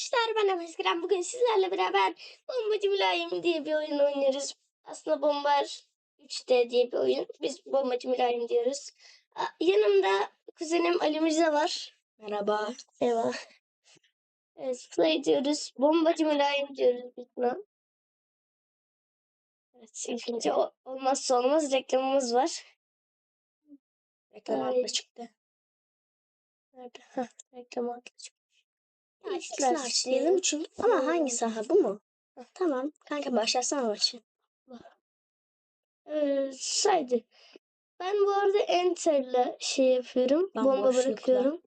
Arkadaşlar ben Ameskren. Bugün sizlerle beraber Bombacı Mülayim diye bir oyun oynuyoruz. Aslında Bombar 3D diye bir oyun. Biz Bombacı Mülayim diyoruz. Yanımda kuzenim Ali Mirza var. Merhaba. Eyvah. Evet, play diyoruz. Bombacı Mülayim diyoruz biz buna. Evet, ilk önce o- olmazsa olmaz reklamımız var. Reklam Ay. adlı çıktı. Nerede? Heh, reklam adlı çıkmış. Ya, X'ler diyelim çünkü. Ama hangi saha bu mu? Heh. Tamam. Kanka başlasana maçı. Ee, saydı. Ben bu arada enter'la şey yapıyorum. Ben bomba boşlukla. bırakıyorum.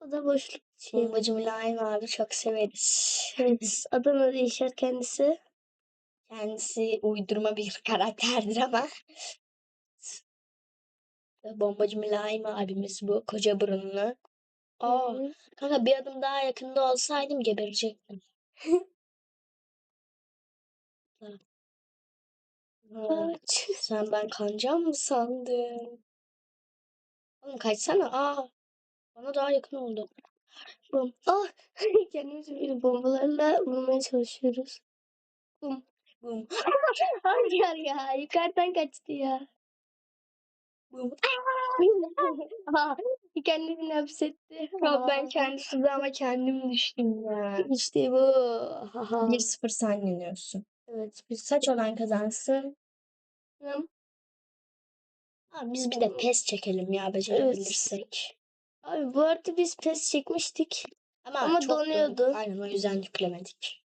O da boşluk şey. Bombacı Mülayim abi çok severiz. Evet, Adana'da yaşar kendisi. Kendisi uydurma bir karakterdir ama. Bombacı Mülayim abimiz bu. Koca burunlu. Aa, kanka bir adım daha yakında olsaydım geberecektim. Ha, sen ben kancam mı sandın? Oğlum kaçsana. Aa, bana daha yakın oldu. Bom. Ah! Kendimizi bir bombalarla vurmaya çalışıyoruz. Bum. Bum. Hayır ya. Yukarıdan kaçtı ya. Bum. Aa, Kendini hapsetti. Ya ben kendisi ama kendim düştüm ya. İşte bu. Haha. 1-0 sen yeniyorsun. Evet. Biz Saç olan kazansın. Tamam. Abi biz bir de pes çekelim ya becerebilirsek. Abi bu arada biz pes çekmiştik. Ama, Ama çok donuyordu. Aynen o yüzden yüklemedik.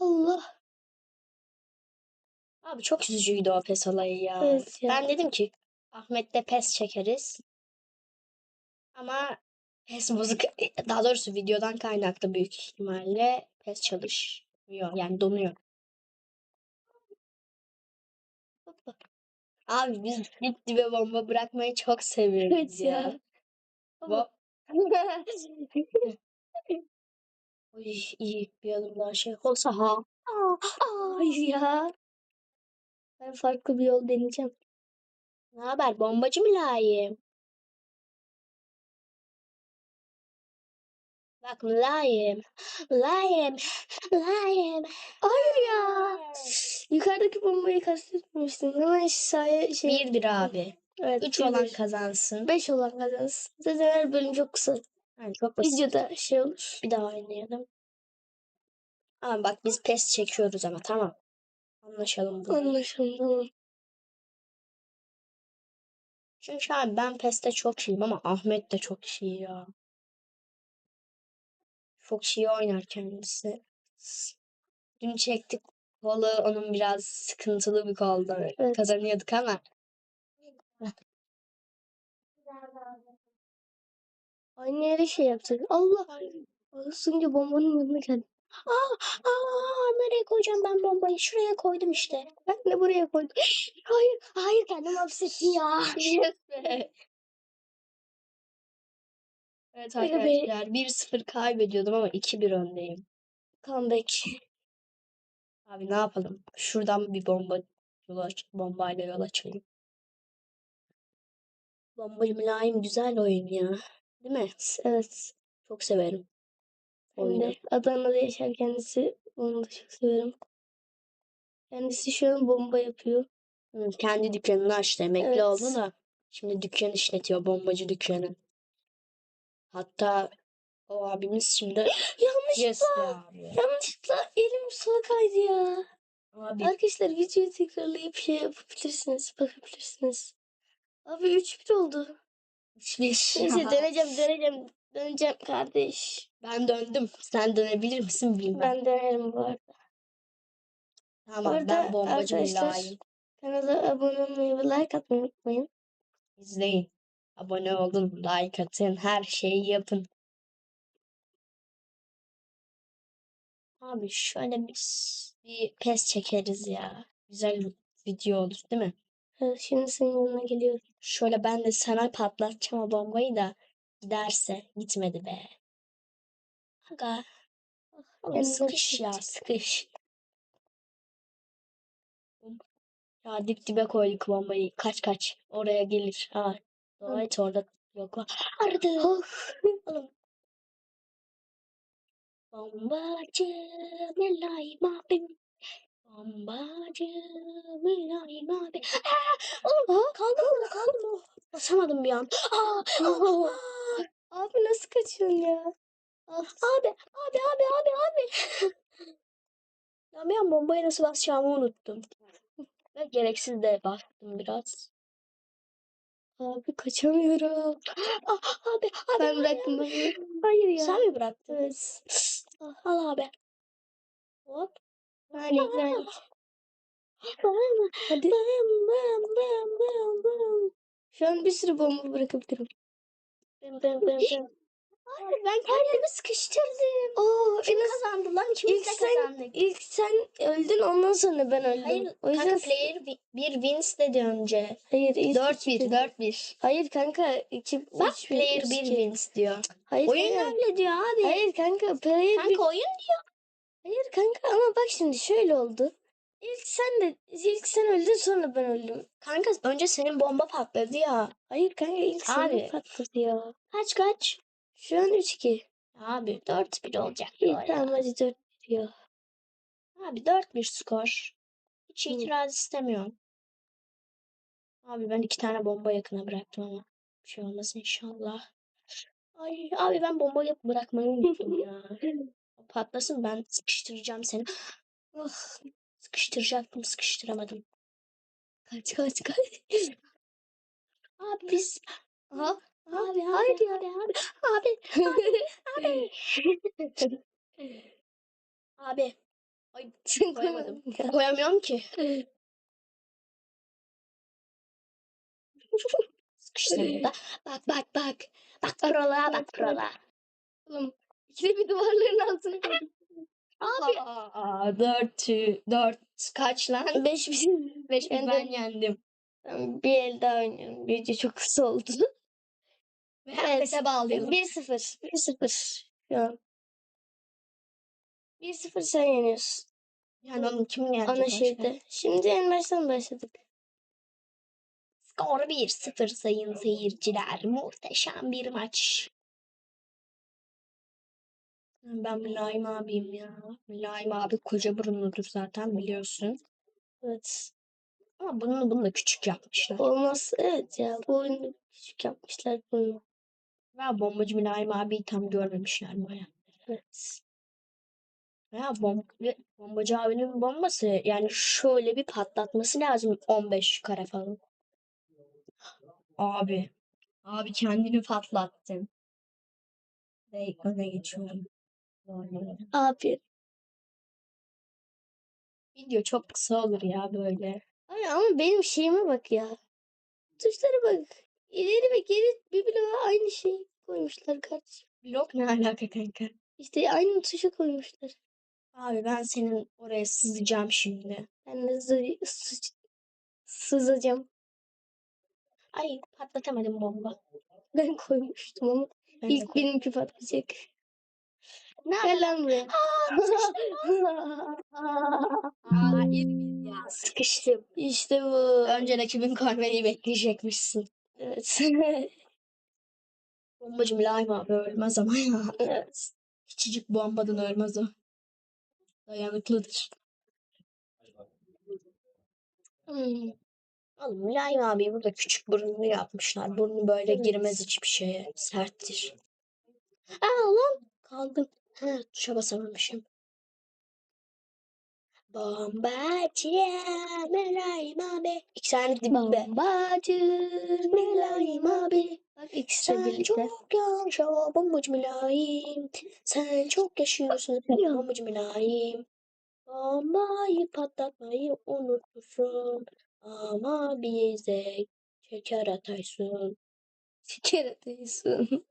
Allah. Abi çok üzücüydü o pes olayı ya. Evet ya. Ben dedim ki Ahmet'le pes çekeriz. Ama pes bozuk. Daha doğrusu videodan kaynaklı büyük ihtimalle pes çalışmıyor. Yani donuyor. Abi biz dip dibe bomba bırakmayı çok seviyoruz Evet ya. ya. Bo- Oy, iyi bir adım daha şey olsa ha. Aa, Hayır ya. Ben farklı bir yol deneyeceğim. Ne haber bombacı mülayim? Bak mülayim. Mülayim. Mülayim. Hayır ya. Yukarıdaki bombayı kastetmiştim. Hemen sahaya şey. Bir bir abi. evet, Üç bir olan bir. kazansın. Beş olan kazansın. Zaten her bölüm çok kısa. Yani çok basit. Videoda şey olur. Bir daha oynayalım. Ama bak biz pes çekiyoruz ama tamam. Anlaşalım bunu. Anlaşıldı. Tamam. Çünkü abi ben peste çok iyiyim ama Ahmet de çok iyi ya. Çok iyi oynar kendisi. Dün çektik kolu onun biraz sıkıntılı bir koldu. Evet. Kazanıyorduk ama. Aynı yere şey yaptık. Allah. Isınca bombanın yanına geldi. Aa, aa, nereye koyacağım ben bombayı? Şuraya koydum işte. Ben de buraya koydum. Hayır, hayır kendim hapsetti ya. Evet arkadaşlar 1-0 kaybediyordum ama 2-1 öndeyim. Comeback. Abi ne yapalım? Şuradan bir bomba yol aç, bombayla yol açayım. Bombacı mülayim güzel oyun ya. Değil mi? Evet. Çok severim. Oyunu. Adana'da yaşar kendisi. Onu da çok severim. Kendisi şu an bomba yapıyor. Hı, Kendi dükkanını açtı. Emekli Evet. oldu da. Şimdi dükkan işletiyor. Bombacı dükkanı. Hatta o abimiz şimdi Yanlışlıkla. yes be abi. Yanlışlıkla elim sola kaydı ya. Abi Arkadaşlar videoyu tekrarlayıp şey yapabilirsiniz. Bakabilirsiniz. Abi 3-1 oldu. hiçbir Neyse döneceğim döneceğim. Döneceğim kardeş. Ben döndüm. Sen dönebilir misin bilmem. Ben dönerim bu arada. Tamam arada ben bombacı mülayim. Kanala abone olmayı ve like atmayı unutmayın. İzleyin. Abone olun, like atın, her şeyi yapın. Abi şöyle bir, bir pes çekeriz ya. Güzel bir video olur değil mi? Evet, şimdi senin yanına geliyorum. Şöyle ben de sana patlatacağım o bombayı da giderse gitmedi be. Aga. Kendine sıkış ya sıkış. Ya dip dibe koyduk bombayı. Kaç kaç. Oraya gelir. Ha. Dua et orada yok. Ardı. Oğlum Bombacı mülayim abim. Bombacı mülayim abi. Aa, oğlum kaldım orada kaldım. Basamadım bir an. Aa, aa, aa. Abi nasıl kaçıyorsun ya? Abi, abi, abi, abi, abi. Ya bir an bombaya nasıl basacağımı unuttum. Ve gereksiz de bastım biraz. Abi kaçamıyorum. Ah, abi, abi. Ben bıraktım ben. hayır. Ya. Sen mi bıraktın? Evet. Al abi. Hop. Ben. Bam, Hadi. bam, bam, bam, bam, bam. Şu an bir sürü bomba bırakabilirim. Bam, bam, bam, bam. Abi ben kendimi sıkıştırdım. Oo, Kim en az kazandı lan? İkimiz de sen, kazandık. ilk sen öldün ondan sonra ben öldüm. Hayır, o yüzden kanka player wi- bir wins dedi önce. hayır ilk 4-1, iki- 4-1. Hayır kanka iki Bak üç, player 1 iki. wins diyor. Hayır Oyun kanka. öyle diyor abi. Hayır kanka player bir. Kanka oyun Hayır kanka ama bak şimdi şöyle oldu. İlk sen de ilk sen öldün sonra ben öldüm. Kanka önce senin bomba patladı ya. Hayır kanka ilk Abi. senin patladı ya. Kaç kaç? Şu an 3-2. Abi 4-1 olacak bu İyi ya. tamam hadi 4 diyor. Abi 4-1 skor. Hiç Hı. itiraz istemiyorum. Abi ben iki tane bomba yakına bıraktım ama bir şey olmasın inşallah. Ay abi ben bombayı bırakmayı unuttum ya. Patlasın ben sıkıştıracağım seni. Ah, sıkıştıracaktım sıkıştıramadım. Kaç kaç kaç. Abi biz Aha. abi abi abi, ya. abi abi abi abi Ay koyamadım. Koyamıyorum ki. Sıkıştırdım da. Bak bak bak. Bak prola bak prola. Oğlum ikide bir duvarların altına koydum. Abi. Aa, dört, dört kaç lan? 5 bir. Beş Ben ben, yendim. Bir el daha oynuyorum. Video çok kısa oldu. Ve Evet. bağlayalım. 1-0. 1-0 şu an. 1-0 sen yeniyorsun. Yani onun kim yenecek Ana şeyde. Şimdi en baştan başladık. Skor 1-0 sayın seyirciler. Muhteşem bir maç. Ben Mülayim abiyim ya. Mülayim abi koca burunludur zaten biliyorsun. Evet. Ama bunu bunu da küçük yapmışlar. Olmaz. Evet ya. Bu oyunu küçük yapmışlar bunu. Ve bombacı Mülayim abiyi tam görmemişler baya. Evet. Ya bom bombacı abinin bombası yani şöyle bir patlatması lazım 15 kare falan. Abi. Abi kendini patlattın. Ve öne geçiyorum. Abi. Video çok kısa olur ya böyle. Ay ama benim şeyime bak ya. Tuşlara bak. İleri ve geri bir bloğa aynı şey koymuşlar kardeşim. Blok ne alaka kanka? İşte aynı tuşa koymuşlar. Abi ben senin oraya sızacağım şimdi. Ben de zı- sı- sızacağım. Ay patlatamadım bomba. Ben koymuştum ama Ben de ilk benimki patlayacak. Ne Gel lan buraya. Aa, iyi ya. Sıkıştım. işte bu. Önce rakibin korneyi bekleyecekmişsin. Evet. Bombacı Mülayim abi ölmez ama ya. evet. Küçücük bombadan ölmez o. Dayanıklıdır. Hmm. Oğlum Mülayim abi burada küçük burunlu yapmışlar. Burnu böyle girmez hiçbir şeye. Serttir. Aa lan kaldım. He tuşa basamamışım. Bombacı Mülayim abi. İki tane dibbe. Bombacı Mülayim abi. Bak ikisi de Sen birlikte. çok yaşa bombacı mülayim. Sen çok yaşıyorsun Ya. bombacı mülayim. Bombayı patlatmayı unutmuşsun. Ama bize şeker ataysın. Şeker atıyorsun.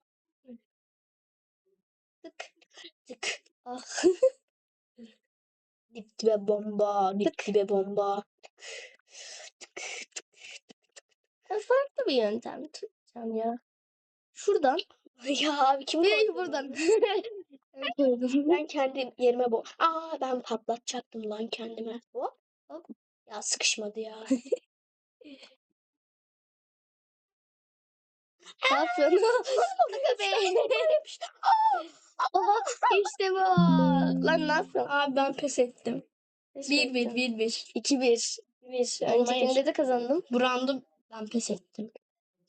Tık tık. Ah. Dip dibe bomba, dip Tık. dibe bomba. Tık tık. Ben farklı bir yöntem tutacağım ya. Şuradan. Ya abi kim koydu buradan. Ben kendi yerime bu. Aa ben patlatacaktım lan kendime. Hop hop. Ya sıkışmadı ya. Ne yapıyorsun? Şaka be. Aha. İşte bu. Lan yapıyorsun? Abi ben pes ettim. 1-1 1-1. 2-1. 1. Hayır. Öncekinde de kazandım. Bu roundu ben pes ettim.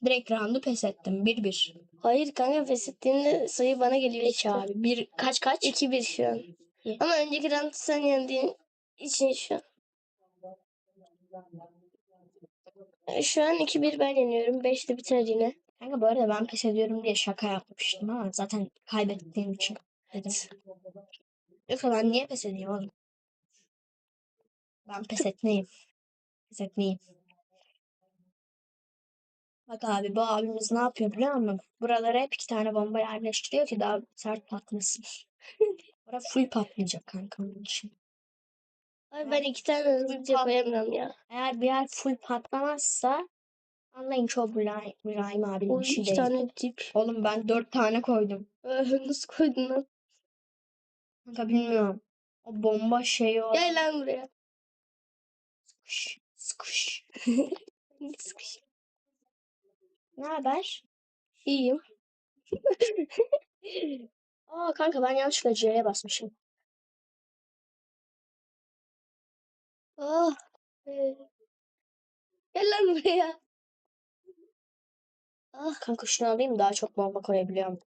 Direkt roundu pes ettim. 1-1. Hayır kanka pes ettiğinde sayı bana geliyor işte. abi. Bir, kaç kaç? 2-1 şu an. Ama önceki round sen yendiğin için şu an. Şu an 2-1 ben yeniyorum. 5'te biter yine. Kanka bu arada ben pes ediyorum diye şaka yapmıştım ama zaten kaybettiğim için dedim. Yoksa ben niye pes edeyim oğlum? Ben pes etmeyeyim. Pes etmeyeyim. Bak abi bu abimiz ne yapıyor biliyor musun? Buralara hep iki tane bomba yerleştiriyor ki daha sert patlasın. Bura full patlayacak kanka onun için. Ay ben iki tane hızlıca koyamıyorum ya. Eğer bir yer full patlamazsa anlayın o Mülayim, Mülayim abinin O işi iki değil. tane dip. Oğlum ben dört tane koydum. Ee, Nasıl koydun lan? Kanka bilmiyorum. O bomba şeyi o. Gel lan buraya. Sıkış. Sıkış. Sıkış. Ne haber? İyiyim. Aa kanka ben yanlışlıkla C'ye basmışım. Oh. be. Gel lan buraya. Ah. Kanka şunu alayım daha çok bomba koyabiliyorum.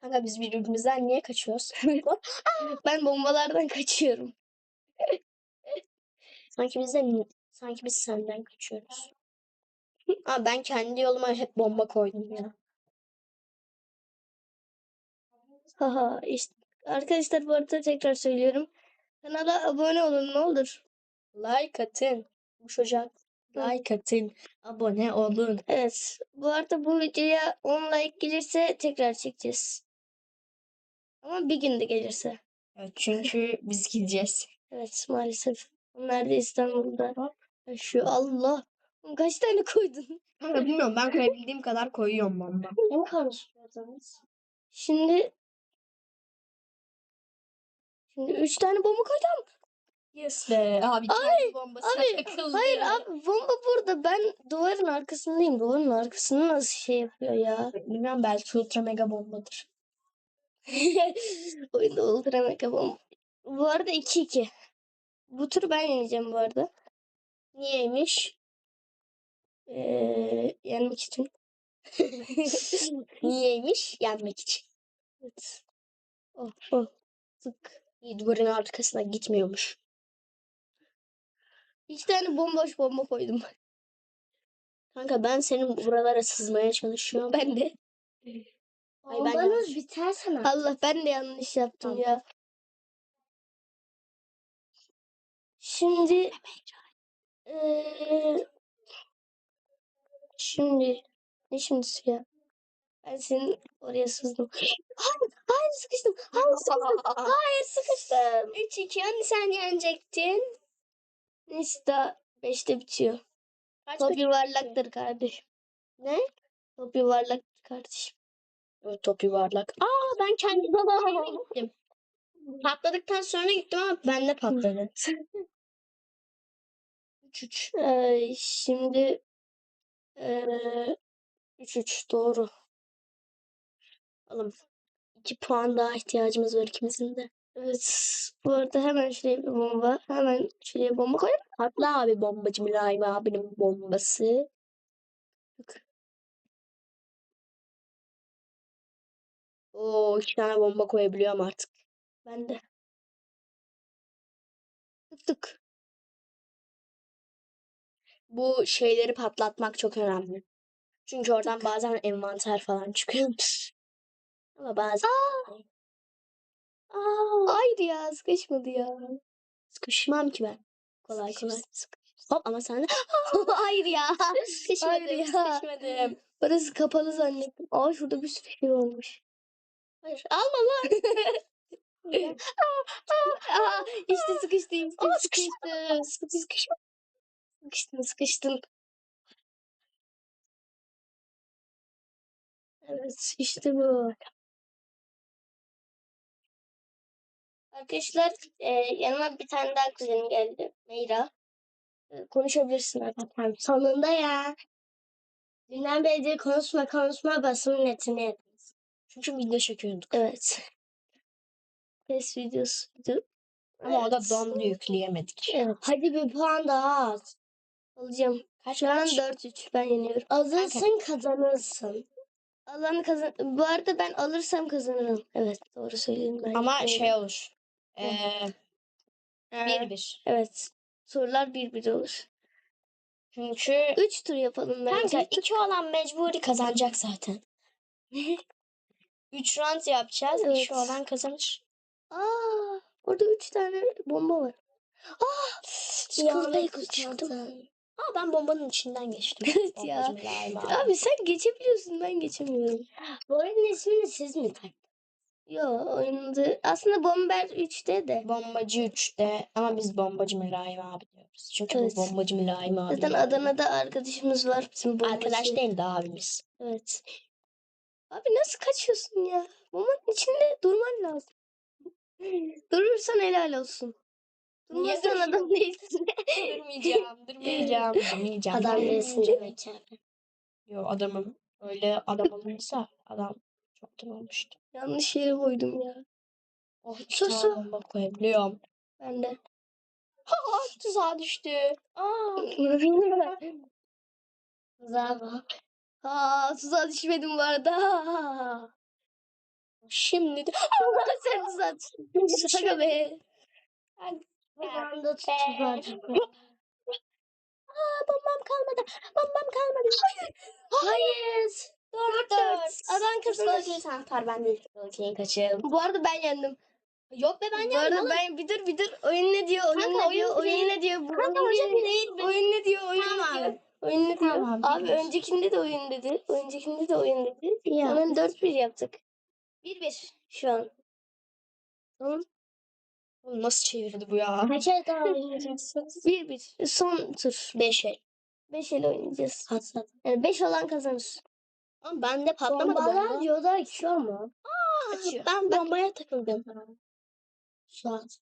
Kanka biz birbirimizden niye kaçıyoruz? Ben bombalardan kaçıyorum. sanki biz de sanki biz senden kaçıyoruz. Aa ben kendi yoluma hep bomba koydum ya. Haha işte. Arkadaşlar bu arada tekrar söylüyorum. Kanala abone olun ne olur. Like atın. Çocuğa like atın. Abone olun. Evet. Bu arada bu videoya 10 like gelirse tekrar çekeceğiz. Ama bir günde gelirse. Evet, çünkü biz gideceğiz. Evet maalesef. Onlar da İstanbul'da. Şu Allah. Kaç tane koydun? Bilmiyorum ben koyabildiğim kadar koyuyorum bomba. Ne konuşuyordunuz? Şimdi Şimdi 3 tane bomba koydum. Yes be. Abi kendi Abi takıldı. hayır abi bomba burada. Ben duvarın arkasındayım. Duvarın arkasını nasıl şey yapıyor ya? Bilmiyorum belki ultra mega bombadır. Oyunda ultra mega bomba. Bu arada 2-2. Bu tur ben yeneceğim bu arada. Niyeymiş? Ee, yenmek için. Niyeymiş? Yenmek için. Evet. Oh, oh. Tık. Duvarın arkasına gitmiyormuş. İki tane bomboş bomba koydum. Kanka ben senin buralara sızmaya çalışıyorum. Ben de. Ay, ben yanlış- bitersen Allah ben de yanlış yaptım Tamam. ya. Şimdi eee şimdi ne şimdisi ya? Ben senin oraya sızdım. Hayır, hayır sıkıştım. Hayır sıkıştım. Hayır sıkıştım. 3-2 hani sen yenecektin. Neyse daha 5'te bitiyor. Kaç Top kaç? yuvarlaktır kardeşim. Ne? Top yuvarlaktır kardeşim. Top yuvarlak. Aa ben kendi gittim. Patladıktan sonra gittim ama bende patladı. 3-3. Ee, şimdi eee 3-3 doğru. Oğlum 2 puan daha ihtiyacımız var ikimizin de. Evet. Bu arada hemen şuraya bir bomba. Hemen şuraya bomba koy. Patla abi bombacı Mülayim abinin bombası. Oo iki tane bomba koyabiliyorum artık. Ben de. Tık tık. Bu şeyleri patlatmak çok önemli. Çünkü oradan bazen envanter falan çıkıyor. Ama bazen Aa, hayır ya sıkışmadı ya. sıkışmam ki ben. Kolay kolay. Hop ama sen de hayır ya. sıkışmadım, Hayır ya. sıkışmadım. Burası kapalı zannettim. Aa şurada bir sürü şey olmuş. Hayır alma lan. Aa, işte sıkıştım. işte Aa, sıkıştım. sıkışma. Sıkışma. Sıkıştım sıkıştım. Evet işte bu. Arkadaşlar e, yanıma bir tane daha kuzenim geldi. Meyra. E, konuşabilirsin artık. Sonunda ya. Dünden beri konuşma konuşma basımın etini yediniz. Çünkü video çekiyorduk. Evet. Test videosuydu. Ama o da Evet. dondu yükleyemedik. Evet. Hadi bir puan daha at. Alacağım. Kaç Şu an kaç? 4-3 ben yeniyorum. Alırsın kazanırsın. Alanı kazan. Bu arada ben alırsam kazanırım. Evet doğru söylüyorum ben. Ama şey olur. Ee, Ee, bir bir. Evet. Sorular bir bir olur. Çünkü 3 tur yapalım bence. kanka iki olan mecburi kazanacak zaten. Üç round yapacağız. Evet. İki olan kazanır. Aa, orada 3 tane bomba var. Aa, çikolatayı kaçırdım. Aa ben bombanın içinden geçtim. Evet ya. Bombacım. Abi sen geçebiliyorsun ben geçemiyorum. Bu oyunun ismini siz mi taktınız? Yo oyunda aslında Bomber 3'te de. Bombacı 3'te ama biz bombacı Mülayim abi diyoruz. Çünkü Evet. bu bombacı Mülayim abi. Zaten. Adana'da arkadaşımız var bizim bombacı. Arkadaş değil de abimiz. Evet. Abi nasıl kaçıyorsun ya? Bombanın içinde durman lazım. Durursan helal olsun. Durmazsan adam değilsin. durmayacağım, durmayacağım, durmayacağım. Adam değilsin demek abi. Yo adamım. Öyle adam olursa adam çoktan olmuştu. Yanlış yere koydum ya. Oh iki Sus, tane bomba koyabiliyorum. Ben de. Ha tuzağa düştü. Aa. Tuzağa bak. Ha tuzağa düşmedim bu arada. Şimdi de Sen tuzağa düştün. Şaka be. Ayağımda tuzağa Aa bombam kalmadı. Bombam kalmadı. Hayır. Dört dört. Adam kazanır. Sen tar ben de balıkayı kaçırdım. Bu arada ben yendim. Yok be ben Bu arada ben bir dur bir dur. Oyun ne diyor? Oyun Kanka, ne diyor? oyun Oyun ne diyor? Bu Kanka oyun hocam değil. Ben... Oyun ne diyor? Oyun Tamam ne diyor? abi. Oyun ne diyor? Tamam abi, biliyoruz. öncekinde de oyun dedi. Öncekinde de oyun dedi. Ya. Hemen 4-1 yaptık. 1-1 şu an. Tamam. Oğlum nasıl çevirdi bu ya? Kaç el daha oynayacaksınız? 1-1. Son tur. Beş el. 5 el oynayacağız. Patladı. Yani 5 olan kazanır. Ama bende patlamadı bomba. diyorlar açıyor mu? Açıyor. Ben bombaya takıldım. Su at.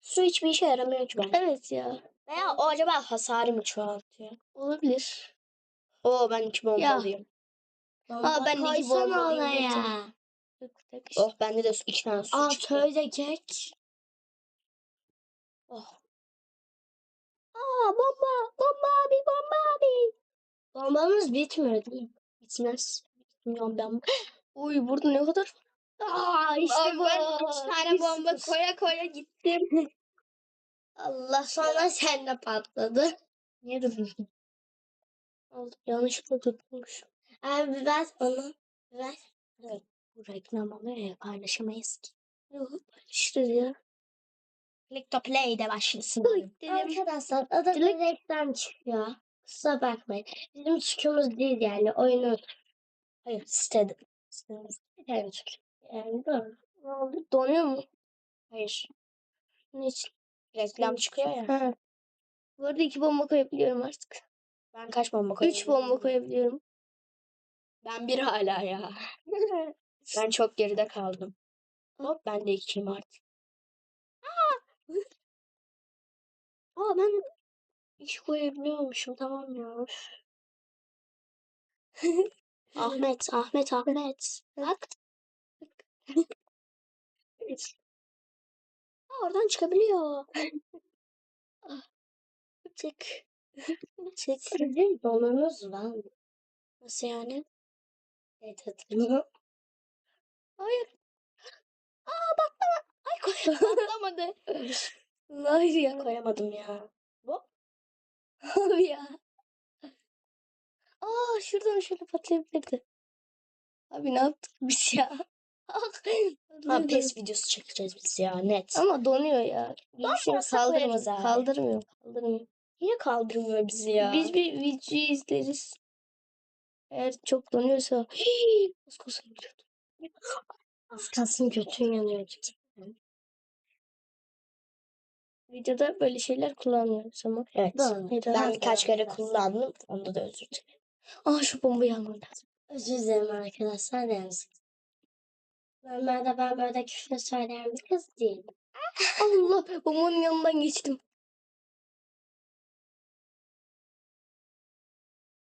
Su hiçbir işe yaramıyor ki bence. Evet ya. Veya o acaba hasarı mı çoğaltıyor? Olabilir. Oo ben iki bomba Ya. alayım. Aa ben iki bomba alayım. Yok, tek- Oh bende de su- iki tane su çıktı. söyle kek. Oh. Aa bomba. Bomba abi bomba abi. Bombamız bitmiyor değil mi? Bitmez. Bilmiyorum ben. Uy burada ne kadar Aa işte Abi bu. ben üç tane bomba koya koya gittim. Allah sonra sen de patladı. Niye durdun? Oldu. Yanlışlıkla tutmuş. Abi ver onu. Ver. Evet. Bu reklam oluyor ya paylaşamayız ki. Yok paylaşırız ya. Click to play de başlasın. Arkadaşlar adada reklam çıkıyor. Kusura bakmayın. Bizim suçumuz değil yani oyunun. Hayır sitede. Sitemizde. Yani suç. Yani doğru. Ne oldu? Donuyor mu? Hayır. Niçin? Reklam çıkıyor ya. Ha. Bu arada iki bomba koyabiliyorum artık. Ben kaç bomba koyuyorum? Üç bomba koyabiliyorum. Ben bir hala ya. Ben çok geride kaldım. Hop ben de ikiyim artık. Aa ben iki koyabiliyormuşum tamam ya. Ahmet, Ahmet, Ahmet. Bak. Aa, oradan çıkabiliyor. Çık. Çık. Sizin donunuz var mı? Nasıl yani? Evet hatırlıyorum. Hayır. Aa baklava. Ay koy. Patlamadı. Hayır ya. Koyamadım ya. Abi ya. Aa şuradan şöyle patlayabilirdi. Abi ne yaptık biz ya? Dur, pes videosu çekeceğiz biz ya net. Ama donuyor ya. Donmuyorsa kaldırmıyor. koyarız abi. Kaldırmıyor. Kaldırmıyor. Niye kaldırmıyor bizi ya? Biz bir video izleriz. Eğer çok donuyorsa az kalsın gidiyordu. Az kalsın götün yanıyor. Videoda böyle şeyler kullanmıyoruz ama. Evet. Doğru. Ben birkaç kere kullandım. Onda da özür dilerim. Aa şu bombayı almam lazım. Özür dilerim arkadaşlar yalnız. Normalde ben böyle küfür söyleyen bir kız değilim. Allah bombanın yanından geçtim.